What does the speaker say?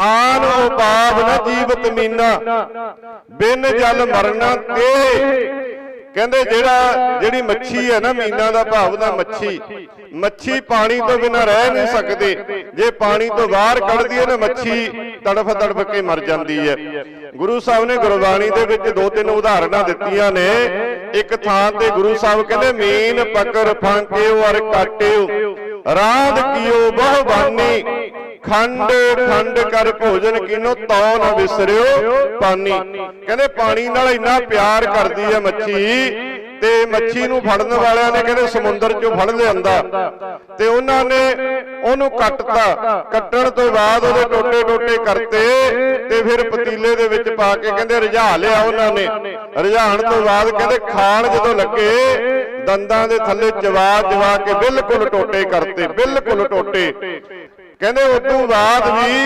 ਆਨ ਉਪਾਵ ਨ ਜੀਵਤ ਮੀਨਾ। ਬਿਨ ਜਲ ਮਰਨਾ ਤੇ ਕਹਿੰਦੇ ਜਿਹੜਾ ਜਿਹੜੀ ਮੱਛੀ ਹੈ ਨਾ ਮੀਨਾ ਦਾ ਭਾਵ ਦਾ ਮੱਛੀ। ਮੱਛੀ ਪਾਣੀ ਤੋਂ ਬਿਨਾਂ ਰਹਿ ਨਹੀਂ ਸਕਦੀ। ਜੇ ਪਾਣੀ ਤੋਂ ਬਾਹਰ ਕੱਢਦੀ ਹੈ ਨਾ ਮੱਛੀ ਤੜਫ ਤੜਫ ਕੇ ਮਰ ਜਾਂਦੀ ਹੈ। ਗੁਰੂ ਸਾਹਿਬ ਨੇ ਗੁਰਬਾਣੀ ਦੇ ਵਿੱਚ ਦੋ ਤਿੰਨ ਉਦਾਹਰਨਾਂ ਦਿੱਤੀਆਂ ਨੇ। ਇੱਕ ਥਾਂ ਤੇ ਗੁਰੂ ਸਾਹਿਬ ਕਹਿੰਦੇ, ਮੀਨ ਪਕੜ ਫਾਂਕਿਓ ਔਰ ਕਾਟਿਓ। ਰਾਧ ਕੀਓ ਬਹੁ ਖੰਡ ਖੰਡ ਕਰ ਭੋਜਨ ਕੀਨੋ ਤਉ ਨਾ ਵਿਸਰਿਓ ਪਾਨੀ। ਕਹਿੰਦੇ ਪਾਣੀ ਨਾਲ ਇੰਨਾ ਪਿਆਰ ਕਰਦੀ ਹੈ ਮੱਛੀ ਤੇ ਮੱਛੀ ਨੂੰ ਫੜਨ ਵਾਲਿਆਂ ਨੇ ਕਹਿੰਦੇ ਸਮੁੰਦਰ ਚੋਂ ਫੜ ਲਿਆਂਦਾ। ਤੇ ਉਹਨਾਂ ਨੇ ਉਹਨੂੰ ਕੱਟਤਾ। ਕੱਟਣ ਤੋਂ ਬਾਅਦ ਉਹਦੇ ਟੋਟੇ ਟੋਟੇ ਕਰਤੇ ਤੇ ਫਿਰ ਪਤੀਲੇ ਦੇ ਵਿੱਚ ਪਾ ਕੇ ਕਹਿੰਦੇ ਰਝਾ ਲਿਆ ਉਹਨਾਂ ਨੇ। ਰਝਾਣ ਤੋਂ ਬਾਅਦ ਕਹਿੰਦੇ ਖਾਣ ਜਦੋਂ ਲੱਗੇ, ਦੰਦਾਂ ਦੇ ਥੱਲੇ ਜਵਾ ਜਵਾ ਕੇ ਬਿਲਕੁਲ ਟੋਟੇ ਕਰਤੇ, ਬਿਲਕੁਲ ਟੋਟੇ। ਕਹਿੰਦੇ ਤੋਂ ਬਾਅਦ ਵੀ